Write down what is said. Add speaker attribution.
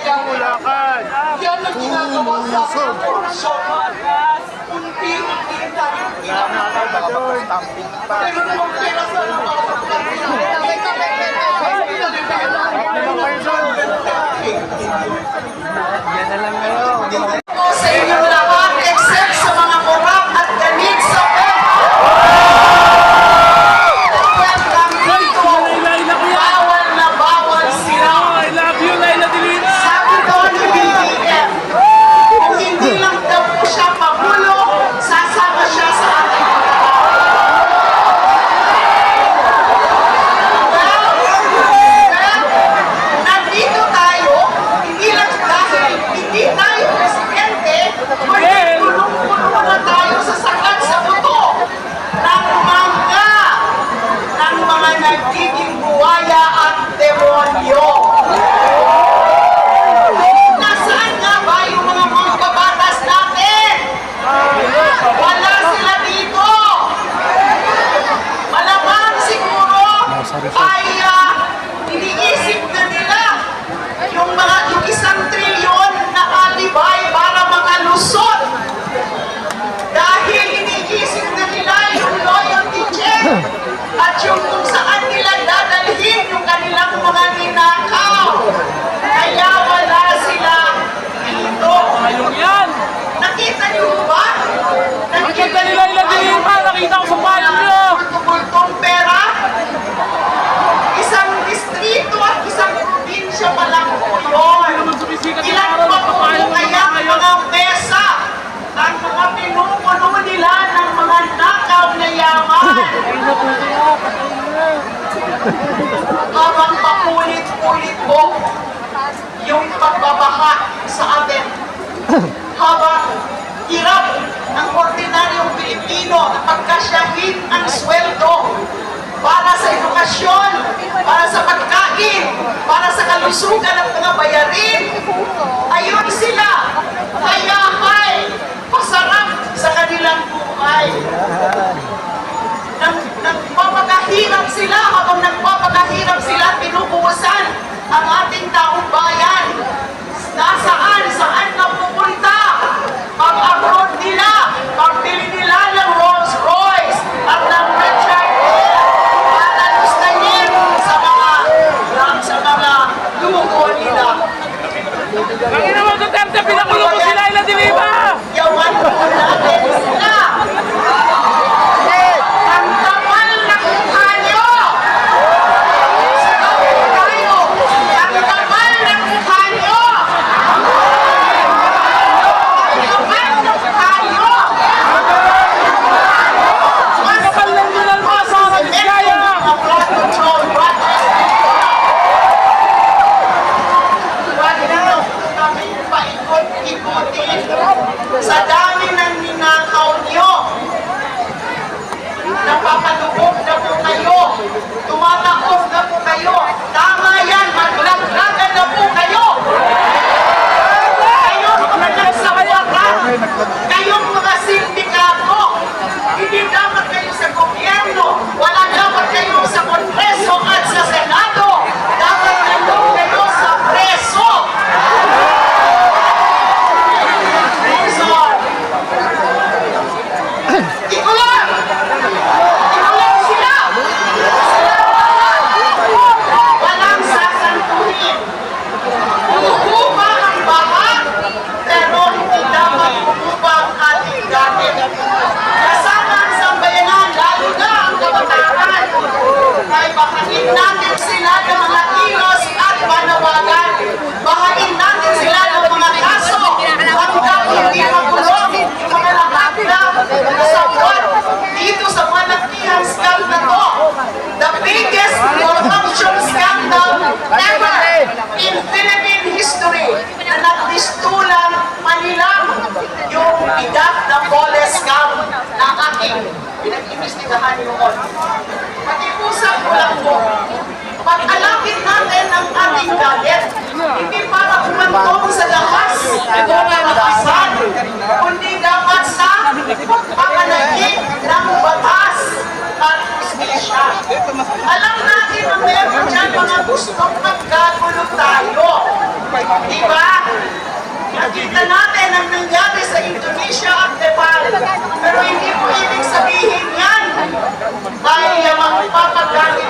Speaker 1: Bulacan, Pumusog. Wala na kayo, nakapag-stamping
Speaker 2: pa. Yan
Speaker 1: na lang
Speaker 2: ngayon.
Speaker 1: Parang pakulit-ulit po yung pagbabaha sa atin. Habang hirap ng ordinaryong Pilipino na pagkasyahin ang sweldo para sa edukasyon, para sa pagkain, para sa kalusugan ng mga bayarin. Ayun sila. Kaya hay, pasarap sa kanilang buhay. Naghirap sila habang nagpapakahirap sila, tinubukasan ang ating taong bayan. Nasaan, saan napupunta ang abroad nila, pagbili nila ng Rolls Royce at ng Richard Hill para lustayin sa mga sa mga lumukuha nila.
Speaker 2: Panginoon, Duterte, pinakulong
Speaker 1: ko sila, ilan din iba! Yawan po natin tungkol sa lakas at kalakasan, kundi dapat sa pagpapanagin ng batas at justisya. Alam natin na meron dyan mga gustong magkagulo tayo. Diba? Nakita natin ang nangyari sa Indonesia at Nepal. Pero hindi po ibig sabihin yan ay magpapagamit